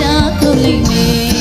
တာခုလိမ့်မယ်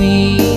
me.